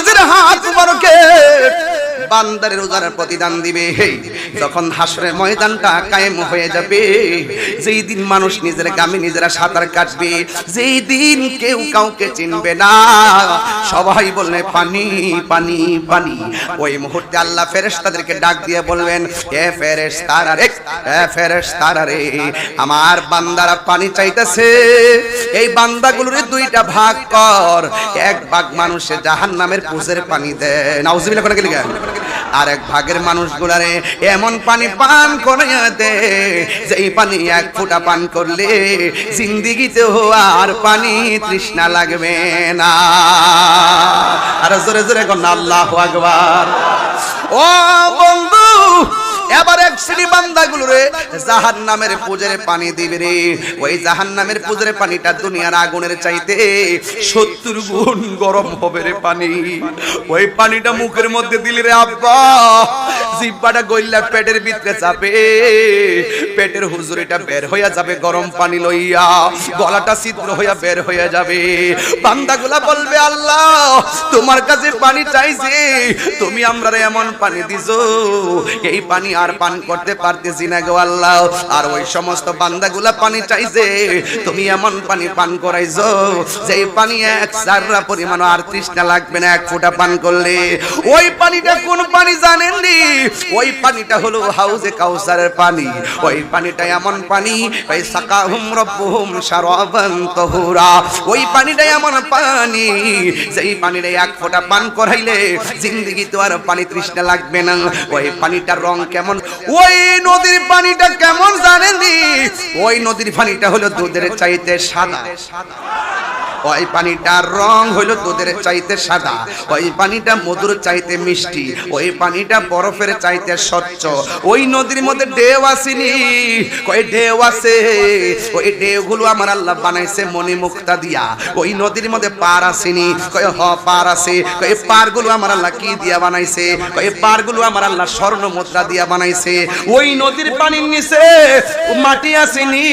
নিজের হাত মুবারকে বান্দারের রোজার প্রতিদান দিবে। যখন হাসরের ময়দানটা কায়েম হয়ে যাবে, যেই দিন মানুষ নিজের গ্রামে নিজেরা সাঁতার কাটবে, যেই দিন কেউ কাউকে চিনবে না, সবাই বললে, পানি পানি পানি। ওই মুহূর্তে আল্লাহ ফেরেশতাদেরকে ডাক দিয়ে বলবেন, এ ফেরেশতারা রে, এ ফেরেশতারা রে, আমার বান্দারা পানি চাইতেছে। এই বান্দাগুলোর দুইটা ভাগ কর। এক ভাগ মানুষে জাহান্নামের পুজের পানি দেয়। নাউজুবিল্লাহ, কোন গেলি আর এক ভাগের মানুষগুলারে এমন পানি পান করে দে যে এই পানি এক ফোঁটা পান করলে জিন্দিগিতে আর পানি তৃষ্ণা লাগবে না। আর জোরে জোরে কন্যা আল্লাহ আকবার। ও বন্ধু এবার এক শ্রী বান্দাগুলো রে জাহান নামের পুজের পানি দিবে রে। ওই জাহান নামের পুজের পানিটা দুনিয়ার আগুনের চাইতে সত্তর গুণ গরম হবে রে পানি। ওই পানিটা মুখের মধ্যে দিলি রে আব্বা, জিব্বাটা গইল্লা পেটের ভিতরে চাপে পেটের হুজুরিটা বের হইয়া যাবে, গরম পানি লইয়া। গলাটা ছিদ্র হইয়া বের হইয়া যাবে। বান্দাগুলা বলবে, আল্লাহ, তোমার কাছে পানি চাইছে। তুমি আমরা এমন পানি দিছো। এই পানি আর পান করতে পারতেছি না গো আল্লাহ। আর ওই সমস্ত বান্দাগুলা পানি চাইছে। তুমি এমন পানি পান করাইছো যে পানি এক সাররা পরিমাণ আর তৃষ্ণা লাগবে না, এক ফোঁটা পান করলে। ওই পানিটা কোন পানি জানেন নি ওই পানিটা হলো হাউজে কাউসারের পানি। ওই পানিটা এমন পানি ওই সাকাহুম রব্বুহুম শারাবান তাহুরা। ওই পানিটা এমন পানি, যেই পানিটা এক ফোঁটা পান করাইলে জিন্দেগি তো আর পানি তৃষ্ণা লাগবে না। ওই পানিটার রং কেমন ওই নদীর পানিটা কেমন জানেনি ওই নদীর পানিটা হলো দুধের চাইতে সাদা। ওই পানিটার রং হইল দুধের চাইতে সাদা, ওই পানিটা মধুর চাইতে মিষ্টি, ওই পানিটা বরফের চাইতে স্বচ্ছ। ওই নদীর মধ্যে ঢেউ আসেনি, কই ঢেউ আছে? ওই ঢেউগুলো আমার আল্লাহ বানাইছে মনি মুক্তা দিয়া। ওই নদীর মধ্যে পার আসেনি, কই হ, পার আছে। কই পারগুলো আমার আল্লাহ কি দিয়া বানাইছে? কই পারগুলো আমার আল্লাহ স্বর্ণ মুদ্রা দিয়া বানাইছে। ওই নদীর পানির নিচে মাটি আসেনি,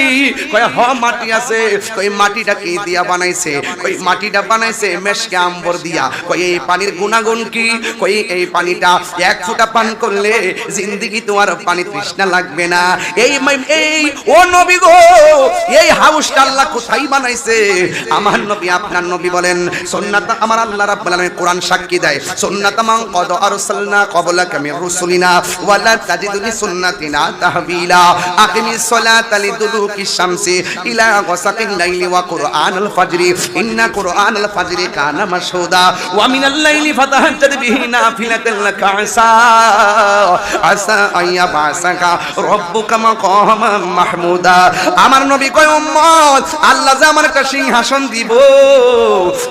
কই হ, মাটি আছে। কই মাটিটা কি দিয়া বানাইছে? কই মাটিটা বানাইছে, মেশকে আম্বর দিয়া। কই এই পানির গুণাগুণ কি? কই এই পানিটা এক ফোঁটা পান করলে জিন্দিগি তোমার পানি তৃষ্ণা লাগবে না। এই এই, ও নবী গো, এই হাউসটা আল্লাহ কোথায় বানাইছে? আমার নবী, আপনার নবী বলেন, সুন্নাত আমার আল্লাহ রাব্বুল আলামিন কোরআন সাক্ষী দেয়। সুন্নাত মান কদ আরসালনা ক্বাবলাকা মির রুসুলিনা ওয়ালা তাজিদু লি সুন্নাতিনা তাহবিলা। আকিমিস সালাতা লিদুলুকিশ শামসি ইলা গাসাকিল লাইলি ওয়া কুরআনাল ফাজরি। ইন্না কুরআনাল ফাজরি কানা মাশহুদা ওয়া মিনাল লাইলি ফাতাহাজ্জাদ বিহি মাহমুদা। আমার নবী কয়, উম্মত, আল্লাহ যে আমার একটা সিংহাসন দিব,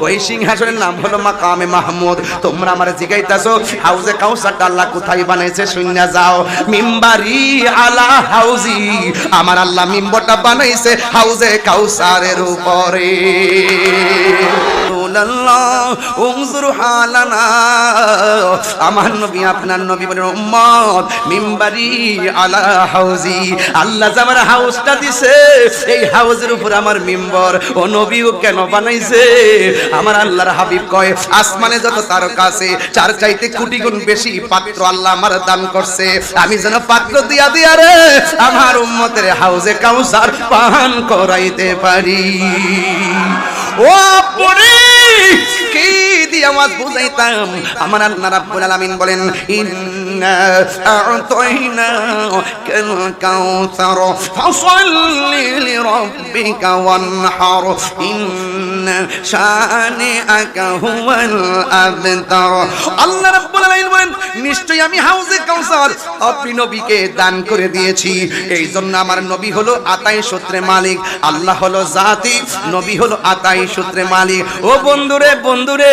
ওই সিংহাসনের নাম হলো মাকামে মাহমুদ। তোমরা আমার জিগাইতাছো, হাউজে কাউসারটা আল্লাহ কোথায় বানাইছে শূন্য যাও। মিম্বারি আলা হাউজি, আমার আল্লাহ মিম্বরটা বানাইছে হাউজে কাউসারের উপরে। আমার হাউজি। আল্লাহ যে এই নবীও কেন বানাইছে? আল্লাহর হাবিব কয়, আসমানে যত তারকা আছে চার চাইতে কোটি গুণ বেশি পাত্র আল্লাহ আমার দান করছে। আমি যেন পাত্র দিয়া দিয়া রে, আমার উম্মতের হাউজে কাউসার পান করাইতে পারি। ও পরে কি দিয়ে আমার বুঝাইতাম? আমার আল্লাহ রাব্বুল আলামিন বলেন ইন্না আ'তাইনা কাল কাউসার ফাসাল্লি লিরাব্বিকা ওয়ানহার ইন্না শানিআকা আমি হাউজে কাউসার। দান করে দিয়েছি। এই জন্য আমার নবী হলো আতাই সূত্রে মালিক। আল্লাহ হলো জাতি, নবী হলো আতাই সূত্রে মালিক। ও বন্ধুরে বন্ধুরে,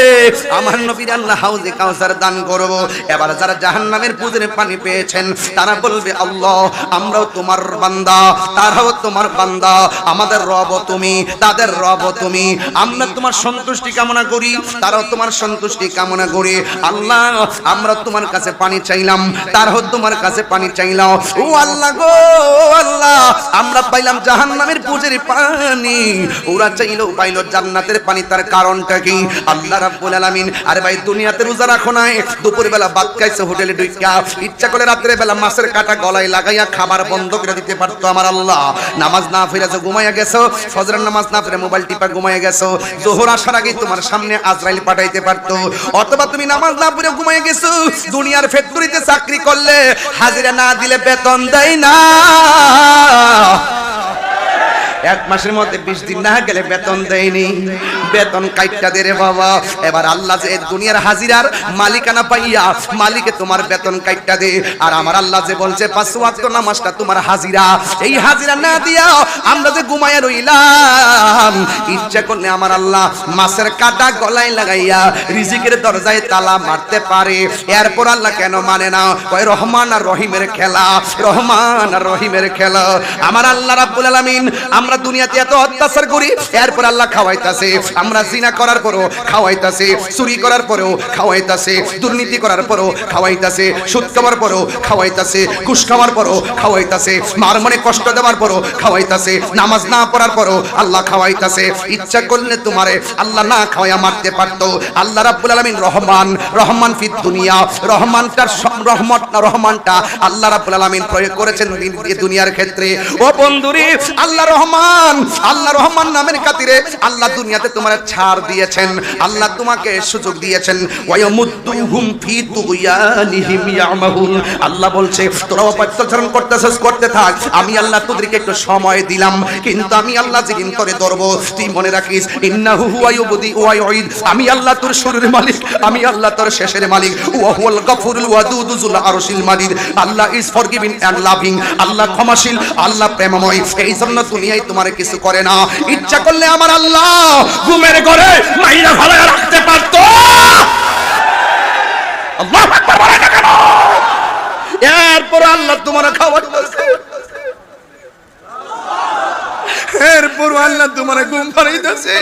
আমার নবীর আল্লাহ হাউজে কাউসার দান করব। এবার যারা জাহান্নামের পুজোর পানি পেয়েছেন, তারা বলবে, আল্লাহ, আমরাও তোমার বান্দা, তারাও তোমার বান্দা, আমাদের রব তুমি, তাদের রব তুমি। আমরা তোমার সন্তুষ্টি কামনা করি, তারাও তোমার সন্তুষ্টি কামনা করে। আল্লাহ, আমরা তোমার কাছে পানি চাইলাম, তারাও তোমার কাছে পানি চাইলাম। ও আল্লাহ গো আল্লাহ, আমরা পাইলাম জাহান্নামের পুজের পানি। ওরা চাইলো পাইলো জান্নাতের পানি, তার কারণটা কি? আল্লাহ রাব্বুল আলামিন, আরে ভাই, দুনিয়াতে রোজা রাখো দুপুর বেলা ভাত খাইছে, হোটেলে ঢুইকা, ইচ্ছা করে রাত্রে বেলা মাছের কাটা গলায় লাগাইয়া খাবার বন্ধ করে দিতে পারতো আমার আল্লাহ। নামাজ না ফিরেছো ঘুমাইয়া গেছো, ফজরের নামাজ না ফিরে মোবাইল টিপা ঘুমাইয়া গেছো। জোহর আসার আগে তোমার সামনে আজরাইল পাঠাইতে পারতো। অথবা তুমি নামাজ না পড়ে ঘুমিয়ে গেছো। দুনিয়ার ফ্যাক্টরিতে চাকরি করলে হাজিরা না দিলে বেতন দেয় না। এক মাসের মধ্যে বিশ দিন না গেলে বেতন দেয়নি। বেতন কাইটটা দে রে বাবা। এবার আল্লাহ যে দুনিয়ার হাজিরার মালিকানা পাইয়া মালিকে তোমার বেতন কাইটটা দে। আর আমার আল্লাহ যে বলছে, পাঁচ ওয়াক্ত নামাজটা তোমার হাজিরা। এই হাজিরা না দিয়া আমরা যে ঘুমাইয়া রইলাম। ইচ্ছা করলে আমার আল্লাহ মাছের কাটা গলায় লাগাইয়া রিজিকের দরজায় তালা মারতে পারে। এরপর আল্লাহ কেন মানে না? কয়, রহমান আর রহিমের খেলা, রহমান আর রহিমের খেলা। আমার আল্লাহ রাব্বুল আলামিন, আমরা দুনিয়াতে এত অত্যাচার করি, এরপর আল্লাহ খাওয়াইতাছে। আমরা জিনা করার পরও খাওয়াইতাছে, চুরি করার পরেও খাওয়াইতাছে, দুর্নীতি করার পরও খাওয়াইতাছে, সুদ খাওয়ার পরও খাওয়াইতাছে, ঘুষ খাওয়ার পরও খাওয়াইতাছে, মার মনে কষ্ট দেওয়ার পরও খাওয়াইতাছে, নামাজ না পড়ার পরও আল্লাহ খাওয়াইতাছে। ইচ্ছা করলে তোমারে আল্লাহ না খাওয়াইয়া মারতে পারতো। আল্লাহ রাব্বুল আলামিন রহমান রহমান ফিদ দুনিয়া, রহমানটার রহমত রহমানটা আল্লাহ রাব্বুল আলামিন প্রয়োগ করেছেন দুনিয়ার ক্ষেত্রে। ও বন্ধুরে, আল্লাহ রহমান আল্লাহ রহমান নামের খাতিরে আল্লাহ দুনিয়াতে তোমার ছাড় দিয়েছেন। আল্লাহ তোমাকে সুযোগ দিয়েছেন। আল্লাহ বলছে তোরা অপত্যাচারণ করতেছিস, করতে থাক। আমি আল্লাহ তোদেরকে একটু সময় দিলাম। কিন্তু আমি আল্লাহ যেদিন তোরে ধরব। তুই মনে রাখিস, ইন্নাহু হুয়া ইউবদি ওয়া ইউঈদ। আমি আল্লাহ তোর শুরুর মালিক। আমি আল্লাহ তোর শেষের মালিক। ওয়া হুয়াল গফুরুল ওয়াদুদ আরশিল মাজিদ Allah is forgiving and loving Allah ক্ষমাশীল। আল্লাহ প্রেমময়। এই জন্য দুনিয়ায় তোমার কিছু করে না। ইচ্ছা করলে আমার আল্লাহ ঘুমের ঘরে মাইরা ভালো রাখতে পারতো। আল্লাহ এরপর আল্লাহ তোমার খাবার এরপর আল্লাহ তোমার ঘুম পাড়াইতেছে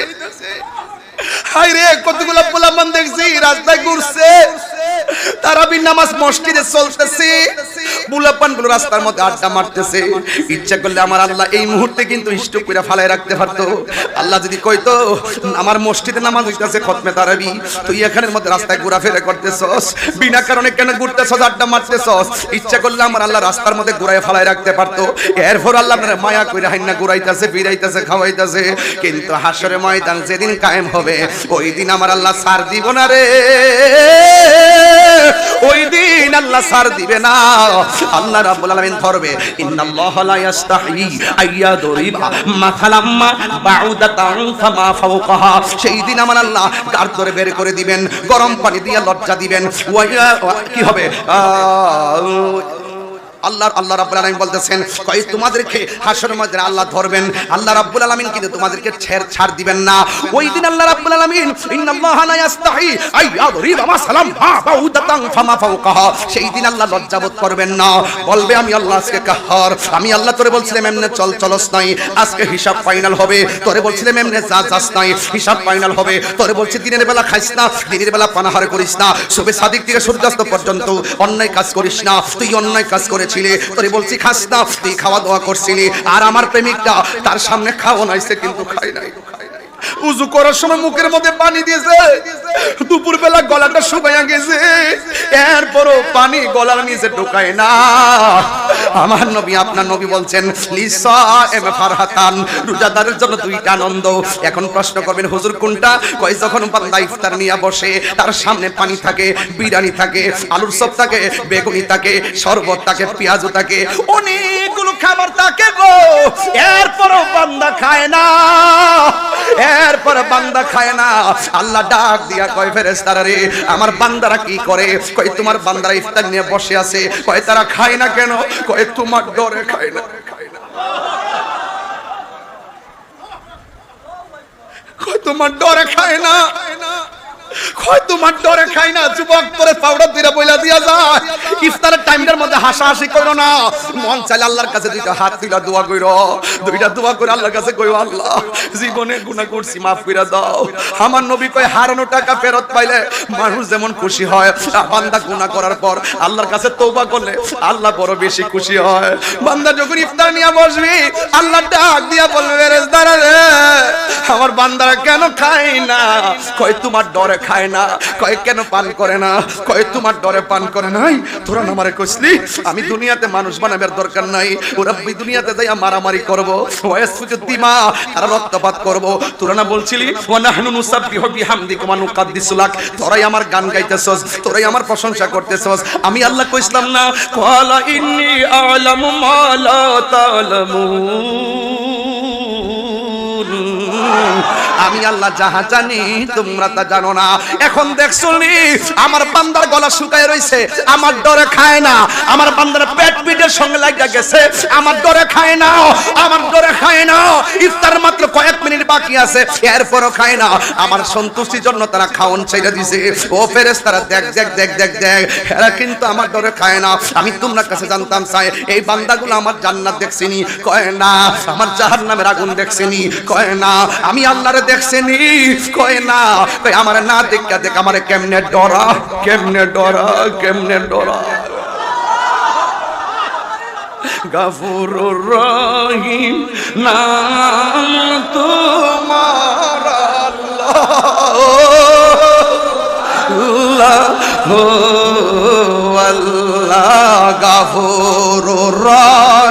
হাই রে কতগুলো পোলাপান দেখছি, রাস্তায় ঘুরছে। তারাবির নামাজ মসজিদে চলতেছে। পোলাপানগুলো রাস্তার মধ্যে আড্ডা মারতেছে। ইচ্ছা করলে আমার আল্লাহ এই মুহূর্তে কিন্তু স্টপ করে ফালাই রাখতে পারতো। আল্লাহ যদি কইতো, আমার মসজিদে নামাজ হইতাছে খতমে তারাবি, তুই এখানের মধ্যে রাস্তায় ঘোরাফেরা করতেছস, বিনা কারণে কেন ঘুরতেছস, আড্ডা মারতেছস? ইচ্ছা করলে আমার আল্লাহ রাস্তার মধ্যে ঘুরায় ফালাই রাখতে পারতো। এরপর আল্লাহ আপনার মায়া কইরা হাইনা ঘুরাইতাছে, ফিরাইতাছে, খাওয়াইতাছে। কিন্তু হাসরে ময়দান যেদিন কায়েম হবে, ওই দিন আমার আল্লাহ সার দিব না রে। ওই দিন আল্লাহ সার দিবে না। আল্লাহ রাব্বুল আলামিন ধরবে, ইন্নাল্লাহ লা ইস্তাহি আইয়া দরিবা মাথালাম্মা বাউদাতান ফামা ফাওকাহা। সেই দিন আমার আল্লাহ গার ধরে বের করে দিবেন, গরম পানি দিয়ে লজ্জা দিবেন। ওয়া কি হবে? আল্লাহ আল্লাহ রাব্বুল আলামিন বলতেছেন কই তোমাদেরকে হাসরের মধ্যে আল্লাহ ধরবেন, আল্লাহ রাব্বুল আলামিন কিন্তু তোমাদেরকে ছেড় ছাড় দিবেন না। ওই দিন আল্লাহ রাব্বুল আলামিন সেই দিন আল্লাহ লজ্জাবোধ করবেন না। বলবে, আমি আল্লাহ আজকে কাহার। আমি আল্লাহ তোরে বলছিলাম এমনে চল চলস নাই। আজকে হিসাব ফাইনাল হবে। তোরে বলছিলাম এমনে যা যাস নাই। হিসাব ফাইনাল হবে। তোরে বলছি দিনের বেলা খাইস না, দিনের বেলা পানাহার করিস না। শুভে সাদিক থেকে সূর্যাস্ত পর্যন্ত অন্যায় কাজ করিস না। তুই অন্যায় কাজ করেছিলি তোরে বলছি, খাস না তুই খাওয়া দাওয়া করছিলি, আর আমার প্রেমিকটা তার সামনে খাওয়া নাইছে, কিন্তু খাই নাই। উজু করার সময় মুখের মধ্যে পানি দিয়েছে। দুপুর বেলা গলাটা শুকাইয়া গেছে। এরপরও পানি গলার নিচে ঢোকায় না। আমার নবী, আপনার নবী বলছেন, লিসা এম ফারহাতান, রোজাদারের জন্য দুইটা আনন্দ। এখন প্রশ্ন করবেন, হুজুর কোনটা? কই যখন বান্দা ইফতার নিয়ে বসে, তার সামনে পানি থাকে, বিরিয়ানি থাকে, আলুর চপ থাকে, বেগুনি থাকে, শরবত থাকে পেঁয়াজু থাকে, অনেকগুলো খাবার থাকে গো। এরপরও বান্দা খায় না। এরপর বান্দা খায় না। আল্লাহ ডাক দিয়া কয় ফেরেস্তারা রে, আমার বান্দারা কি করে? কয়, তোমার বান্দারা ইফতার নিয়ে বসে আছে। কয়, তারা খায় না কেন? কয়, তোমার ডরে খায় না। তোমার ডরে খায় না। খাই ফেরত পাইলে মানুষ যেমন খুশি হয় বান্দা করার পর আল্লাহর কাছে তওবা করলে আল্লাহ বড় বেশি খুশি হয়। বান্দা যখন ইফতার নিয়ে বসবি, আল্লাহ ডাক দিয়া বলবে আমার বান্দারা কেন খায় না? কয়, তোমার ডরে খায় না। কয়, কেন পান করে না? কয়, তোমার ডরে পান করে নাই? তোরা না আমারে কইছলি আমি দুনিয়াতে মানুষ বানাবার দরকার নাই। ওরা দুনিয়াতে যাইয়া মারামারি করব ওয়াসফুকু দিমা আর রক্তপাত করব। তোরা না বলছিলি, ওয়া নাহনু নুসাব্বিহু বিহামদিকা ওয়া নুকাদ্দিসু তোরাই আমার গান গাইতেছস, তোরাই আমার প্রশংসা করতেছস। আমি আল্লাহ কইছিলাম না, ক্বালা ইন্নী আ'লামু মা লা তা'লামুন। আমি আল্লাহ যাহা জানি, তোমরা তা জানো না। এখন দেখছ নি, আমার বান্দার গলা শুকায় রইছে, আমার ডরে খায় না, আমার বান্দার পেট পিটের সঙ্গে লাগা গেছে, আমার ডরে খায় না, আমার ডরে খায় না, ইফতার মাত্র কয়েক মিনিট বাকি আছে, এরপরও খায় না, আমার সন্তুষ্টির জন্য তারা খাওন ছেড়ে দিছে। ও ফেরেস তারা দেখ দেখ দেখ দেখ দেখ, এরা কিন্তু আমার ডরে খায় না। আমি তোমরা কাছে জানতাম চাই এই বান্দাগুলো আমার জান্নাত দেখছিনি কয় না, আমার জাহান্নামের আগুন দেখছিনি কয় না, আমি আল্লাহরে দেখছিনি? কয় না। কয় আমার না দেখা দেখ আমার কেমনে ডরা কেমনে ডরা কেমনে ডরা। গাফুরুর রহিম নাম তোমার আল্লাহ। আল্লাহ গাফুরুর রহিম।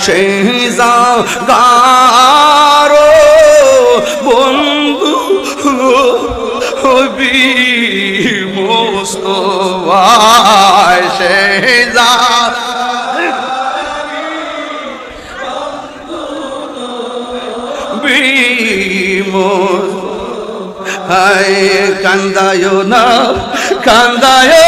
সেই জাগার বন্ধু হবি মোস্তফায় সেই যা হায় কান্দায় না কান্দায়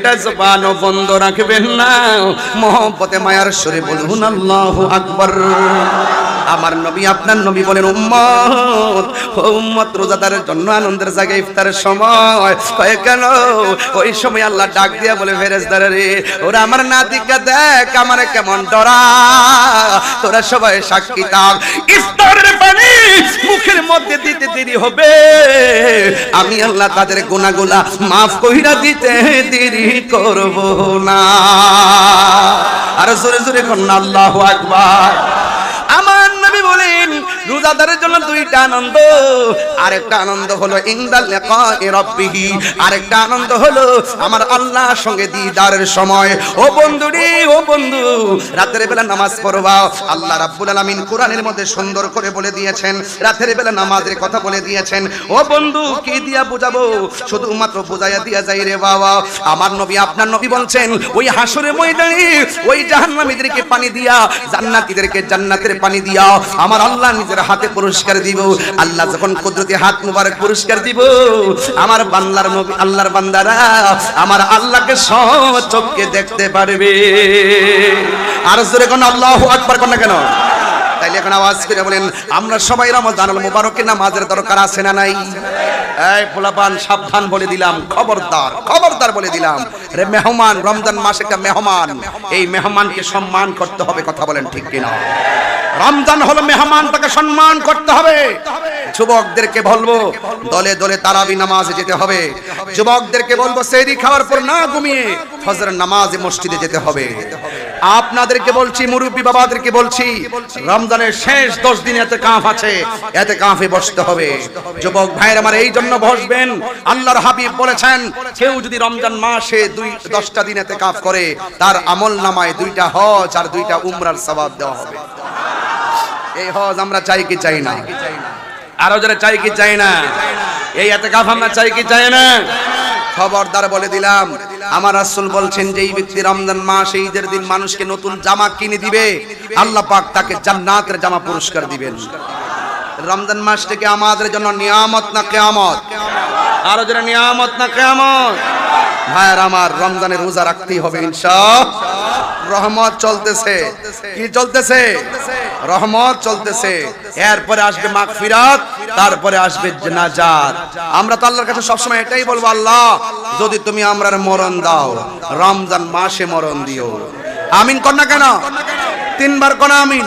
একটা জবান বন্ধ রাখবেন না। মহব্বতে মায়ার সরে বলুন আল্লাহ আকবর। আমার নবী, আপনার নবী বলেন, উম্মত উম্মত রোজাদারের জন্য আনন্দের জায়গায় ইফতারের সময়। কয়ে, কেন? ওই সময় আল্লাহ ডাক দিয়া বলে ফেরেজদারে রে, ওরা আমার নাতিকা দেখ, আমার কেমন ডরা। তোরা সবাই সাক্ষী থাক। ইফতারের পানি মুখের মধ্যে দিতে দেরি হবে। আমি আল্লাহ তাদের গুনাহগুলা মাফ কইরা দিতে দেরি করব না। আর জোরে জোরে কোন আল্লাহু আকবার। রোজাদারের জন্য দুইটা আনন্দ। আরেকটা আনন্দ হলো, ইনদাল রাব্বিহি। আরেকটা আনন্দ হলো, আমার আল্লাহর সঙ্গে দিদারের সময়। ও বন্ধুরি ও বন্ধু, রাতের বেলা নামাজ পড়বা। আল্লাহ রাব্বুল আলামিন কোরআনের মধ্যে সুন্দর করে বলে দিয়েছেন, রাতের বেলা নামাজের কথা বলে দিয়েছেন। ও বন্ধু, কি দিয়া বুঝাবো? শুধুমাত্র বুঝাইয়া দিয়া যাই রে বাবা। আমার নবী আপনার নবী বলছেন, ওই হাসরে ময়দানে, ওই জাহান্নামীদেরকে পানি দিয়া, জান্নাতীদেরকে জান্নাতের পানি দিয়া, আমার আল্লাহ নিজের হাতে পুরস্কার দিব। আল্লাহ যখন কুদরতি হাত মুবারক পুরস্কার দিব, আমার বান্দার মুখ, আল্লাহর বান্দারা আমার আল্লাহকে চোখকে দেখতে পারবে। আর জোরে কোন আল্লাহু আকবার কোন কেন? তাইলে এখন আওয়াজ করে বলেন, আমরা সবাই রমজানুল মুবারকের নামাজের দরকার আছে না নাই? এই পোলাপান, সাবধান বলে দিলাম, খবরদার খবরদার বলে দিলাম। রে মেহমান, রমজান মাস একটা মেহমান, এই মেহমানকে সম্মান করতে হবে, কথা বলেন ঠিক কিনা? রমজান হলো মেহমান, তাকে সম্মান করতে হবে। যুবকদেরকে বলব, দলে দলে তারাবি নামাজে যেতে হবে। যুবকদেরকে বলব সেরি খাওয়ার পর না ঘুমিয়ে ফজরের নামাজে মসজিদে যেতে হবে। আপনাদেরকে বলছি, মুরব্বী বাবাদেরকে বলছি, রমজানের শেষ দশ দিন এতে কাঁফ আছে, এতে কাঁফে বসতে হবে। যুবক ভাইয়ের আমার এই জন্য বসবেন। আল্লাহর হাবিব বলেছেন, কেউ যদি রমজান মাসে দুই, দশটা দিন এতে কাঁফ করে, তার আমল নামায় দুইটা হজ আর দুইটা উমরার সবাব দেওয়া হবে। এই হজ আমরা চাই কি চাই না? আরও যারা চাই কি চাই না? এই এতে কাফ আমরা চাই কি চাই না? খবরদার বলে দিলাম আমার রাসূল বলছেন যে এই ব্যক্তি রমজান মাস, ঈদের দিন মানুষকে নতুন জামা কিনে দিবে, আল্লাহ পাক তাকে জান্নাতের জামা পুরস্কার দিবেন। রমজান মাস থেকে আমাদের জন্য নিয়ামত না কেয়ামত? আরও যারা নিয়ামত না কেয়ামত? ভাইয়ার আমার রমজানের রোজা রাখতেই হবে ইনশা রহমত চলতেছে। কি চলতেছে? রহমত চলতেছে। এরপরে আসবে মাঘ মাগফিরাত, তারপরে আসবে নাজাত। আমরা তো আল্লাহর কাছে সবসময় এটাই বলব, আল্লাহ, যদি তুমি আমরার মরণ দাও, রমজান মাসে মরণ দিও। আমিন কর না কেন? তিনবার কোন আমিন।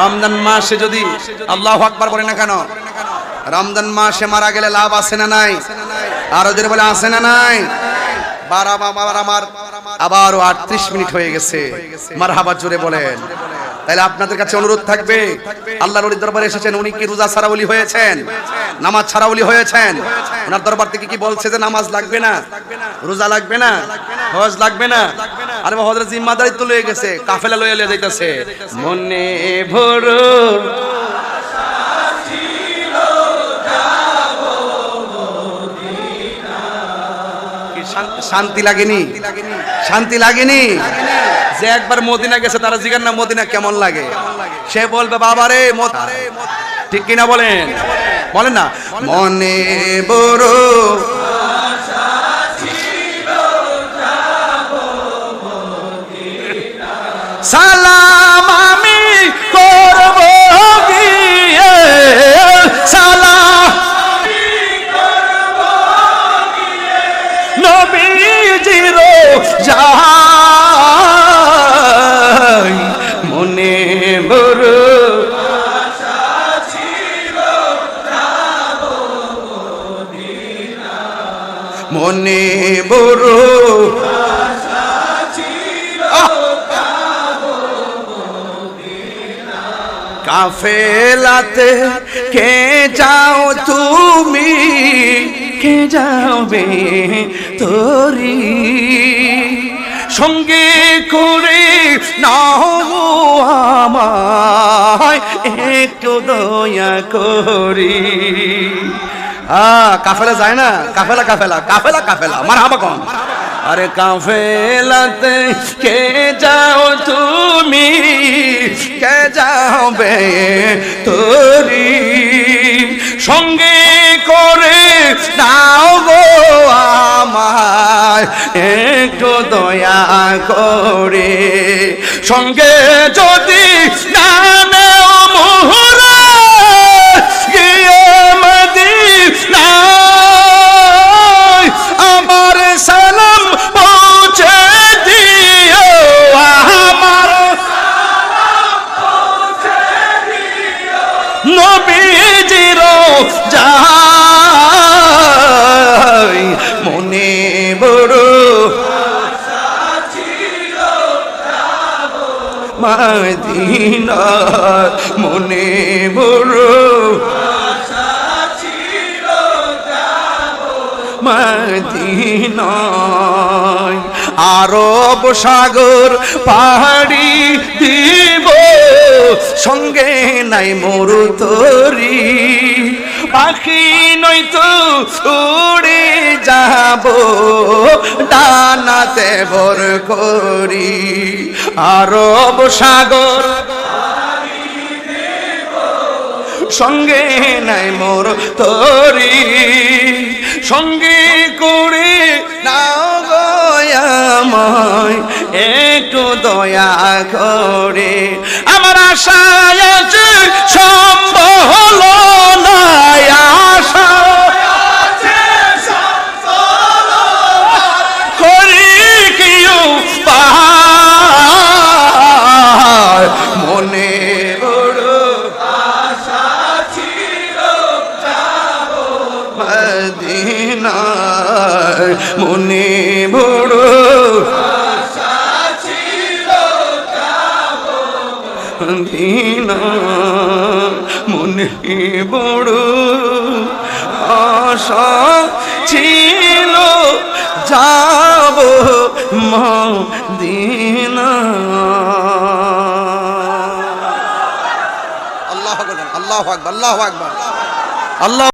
রমজান মাসে যদি আল্লাহ আকবার বলে না কেন? রমজান মাসে মারা গেলে লাভ আছে না নাই? আর ওদের বলে, আছে না নাই? বারা বাবার আমার আবারও আটত্রিশ মিনিট হয়ে গেছে। মার হাবার জোরে বলেন। তাহলে আপনাদের কাছে অনুরোধ থাকবে, আল্লাহর ওলির দরবারে এসেছেন, উনি কি রোজা ছাড়া বলি হয়েছেন? নামাজ ছাড়া বলি হয়েছেন? ওনার দরবার থেকে কি বলছে যে নামাজ লাগবে না? রোজা লাগবে না? হজ লাগবে না? আরে হজরত জিম্মাদারি তো লয়ে গেছে, কাফেলা লয়ে লয়ে যাইতেছে। মনে ভরো শান্তি লাগেনি? শান্তি লাগেনি? যে একবার মদিনা গেছে, তারা জিজ্ঞান না, মদিনা কেমন লাগে? সে বলবে বাবারে মদ- ঠিক কিনা বলেন? বলেন না? মনে বড় সালাম আমি করব গিয়ে। সালাম যাই মনে বড় মনে বড় কাফেলাতে কে যাও তুমি? কে যাবে তোরি সঙ্গে করে নাও আমায়, একটু দয়া করি। আ কাফেলা যায় না? কাফেলা কাফেলা কাফেলা কাফেলা মারা হাবা কম। আরে কাফেলাতে, কে যাও তুমি? কে যাবে তোরি? সঙ্গে করে নাও গো আমায়, একটু দয়া করে। সঙ্গে যদি না মাদিনা মনে বড় মদিনায়। আরব সাগর পাহাড়ি দিব সঙ্গে নাই মরু তরি। পাখি তো উড়ে যাব, ডানাতে ভর করি। আরব সাগর, সঙ্গে নাই মোর তরি। সঙ্গে করে নাও গয়াময় একটু দয়া করে। আমার আশায় সম্ভব হলো আশা। আল্লাহ